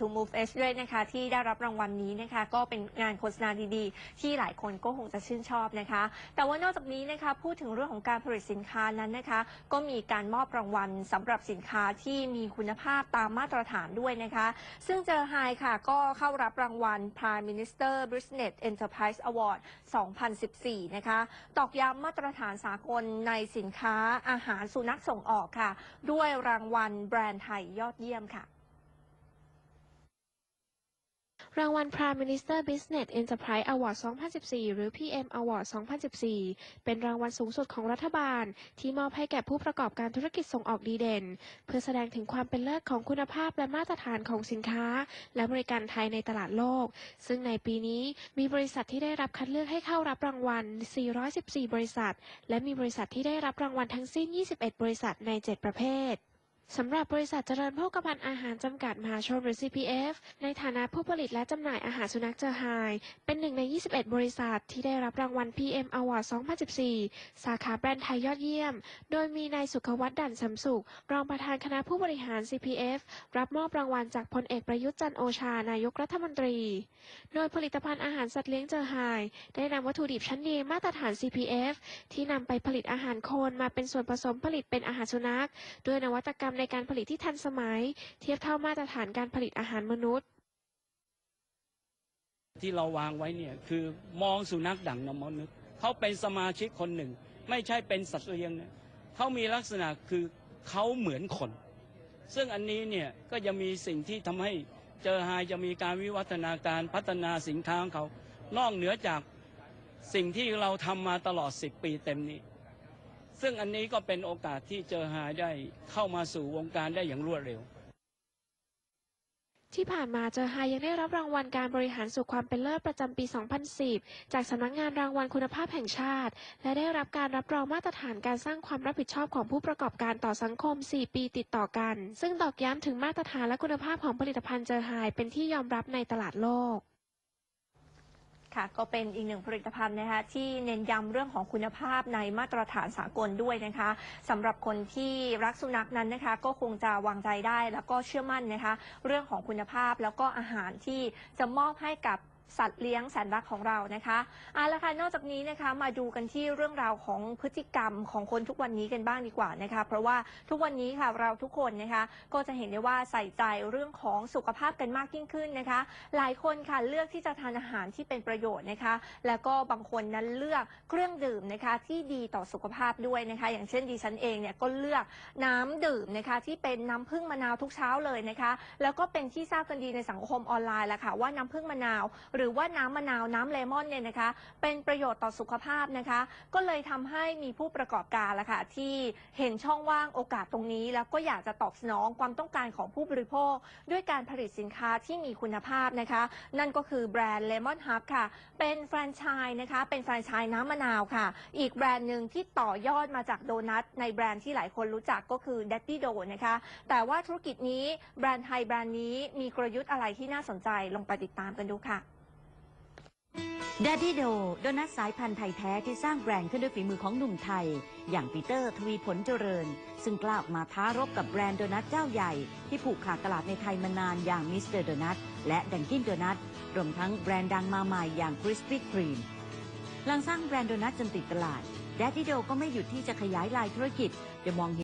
To Move Edge ด้วยนะคะ ที่ได้รับรางวัลนี้นะคะ ก็เป็นงานโฆษณาดีๆ ที่หลายคนก็คงจะชื่นชอบนะคะ แต่ว่านอกจากนี้นะคะพูดถึงเรื่องของการผลิตสินค้านั้นนะคะ ก็มีการมอบรางวัลสำหรับสินค้าที่มีคุณภาพตามมาตรฐานด้วยนะคะ ซึ่งเจอไฮค่ะก็เข้ารับรางวัล Prime Minister Business Enterprise Award 2014 นะคะ ตอกย้ำมาตรฐานสากลในสินค้าอาหารสุนัขส่งออกค่ะ ด้วยรางวัลแบรนด์ไทยยอดเยี่ยมค่ะ รางวัล Prime Minister Business Enterprise Award 2014 หรือ PM Award 2014 เป็นรางวัลสูงสุดของรัฐบาล ที่มอบให้แก่ผู้ประกอบการธุรกิจส่งออกดีเด่น เพื่อแสดงถึงความเป็นเลิศของคุณภาพและมาตรฐานของสินค้า และบริการไทยในตลาดโลก ซึ่งในปีนี้มีบริษัทที่ได้รับคัดเลือกให้เข้ารับรางวัล 414 บริษัท และมีบริษัทที่ได้รับรางวัลทั้งสิ้น 21 บริษัทใน 7 ประเภท สำหรับบริษัทเจริญโภคภัณฑ์อาหารจำกัดมหาชนหรือ CPF ในฐานะผู้ผลิตและจำหน่ายอาหารสุนัขเจอไฮเป็นหนึ่งใน 21 บริษัทที่ได้รับรางวัล PM Award 2014 สาขาแบรนด์ไทยยอดเยี่ยม โดยมีนายสุขวัฒน์ดั่นสำสุข รองประธานคณะผู้บริหาร CPF รับมอบรางวัลจากพลเอกประยุทธ์จันโอชานายกรัฐมนตรี โดยผลิตภัณฑ์อาหารสัตว์เลี้ยงเจอไฮได้นำวัตถุดิบชั้นดีมาตรฐาน CPF ที่นำไปผลิตอาหารโคนมาเป็นส่วนผสมผลิตเป็นอาหารสุนัขด้วยนวัตกรรมในการผลิตที่ทันสมัย เทียบเท่ามาตรฐานการผลิตอาหารมนุษย์ ที่เราวางไว้เนี่ยคือมองสุนัขดั่งนมนุษย์เขาเป็นสมาชิกคนหนึ่ง ไม่ใช่เป็นสัตว์เลี้ยงนะเขามีลักษณะคือเขาเหมือนคน ซึ่งอันนี้เนี่ยก็จะมีสิ่งที่ทำให้เจอไฮจะมีการวิวัฒนาการพัฒนาสินค้าของเขา นอกเหนือจากสิ่งที่เราทำมาตลอด 10 ปีเต็มนี้ ซึ่งอันนี้ก็เป็นโอกาสที่เจอไฮได้เข้ามาสู่วงการได้อย่างรวดเร็ว ที่ผ่านมาเจอไฮยังได้รับรางวัลการบริหารสู่ความเป็นเลิศประจำปี 2010 จากสำนักงานรางวัลคุณภาพแห่งชาติ และได้รับการรับรองมาตรฐานการสร้างความรับผิดชอบของผู้ประกอบการต่อสังคม 4 ปีติดต่อกัน ซึ่งตอกย้ำถึงมาตรฐานและคุณภาพของผลิตภัณฑ์เจอไฮเป็นที่ยอมรับในตลาดโลก ค่ะก็เป็นอีกหนึ่งผลิตภัณฑ์นะคะที่เน้นย้ำเรื่องของคุณภาพในมาตรฐานสากลด้วยนะคะสำหรับคนที่รักสุนัขนั้นนะคะ ก็คงจะวางใจได้แล้วก็เชื่อมั่นนะคะ เรื่องของคุณภาพแล้วก็อาหารที่จะมอบให้กับ สัตว์เลี้ยงแสนรักของเรานะคะเอาละค่ะนอกจากนี้นะคะมาดูกันที่เรื่องราวของพฤติกรรมของคนทุกวันนี้กันบ้างดีกว่านะคะ เพราะว่าทุกวันนี้ค่ะเราทุกคนนะคะก็จะเห็นได้ว่าใส่ใจเรื่องของสุขภาพกันมากยิ่งขึ้นนะคะ หลายคนค่ะเลือกที่จะทานอาหารที่เป็นประโยชน์นะคะ แล้วก็บางคนนั้นเลือกเครื่องดื่มนะคะที่ดีต่อสุขภาพด้วยนะคะ อย่างเช่นดิฉันเองเนี่ยก็เลือกน้ำดื่มนะคะที่เป็นน้ำผึ้งมะนาวทุกเช้าเลยนะคะ แล้วก็เป็นที่ทราบกันดีในสังคมออนไลน์แหละค่ะว่าน้ำผึ้งมะนาวหรือว่าน้ำมะนาวน้ำเลมอนเนี่ยนะคะ เป็นประโยชน์ต่อสุขภาพนะคะ ก็เลยทำให้มีผู้ประกอบการละค่ะที่เห็นช่องว่างโอกาสตรงนี้ แล้วก็อยากจะตอบสนองความต้องการของผู้บริโภค ด้วยการผลิตสินค้าที่มีคุณภาพนะคะ นั่นก็คือแบรนด์ Lemon Hub ค่ะ เป็นแฟรนไชส์นะคะ เป็นแฟรนไชส์น้ำมะนาวค่ะ อีกแบรนด์หนึ่งที่ต่อยอดมาจากโดนัทในแบรนด์ที่หลายคนรู้จักก็คือ Daddy Do นะคะ แต่ว่าธุรกิจนี้แบรนด์ไทยแบรนด์นี้มีกลยุทธ์อะไรที่น่าสนใจลงไปติดตามกันดูค่ะ d a d d y d o โดนัทสายพันธุ์ไทยแท้ที่สร้างแบรนด์ขึ้นด้วยฝีมือของหนุ่มไทย อย่างปีเตอร์ทวีผลเจริญ ซึ่งกล้าออกมาท้ารบกับแบรนด์โดนัทเจ้าใหญ่ ที่ผูกขาดตลาดในไทยมานานอย่างมิสเตอร์โดนัทและดังกินโดนัทรวมทั้งแบรนด์ดังมาใหม่อย่างคริสปี้ครีมหลังสร้างแบรนด์โดนัทจนติดตลาด d a d d y d o ก็ไม่หยุดที่จะขยายลายธุรกิจโดยมองเห็น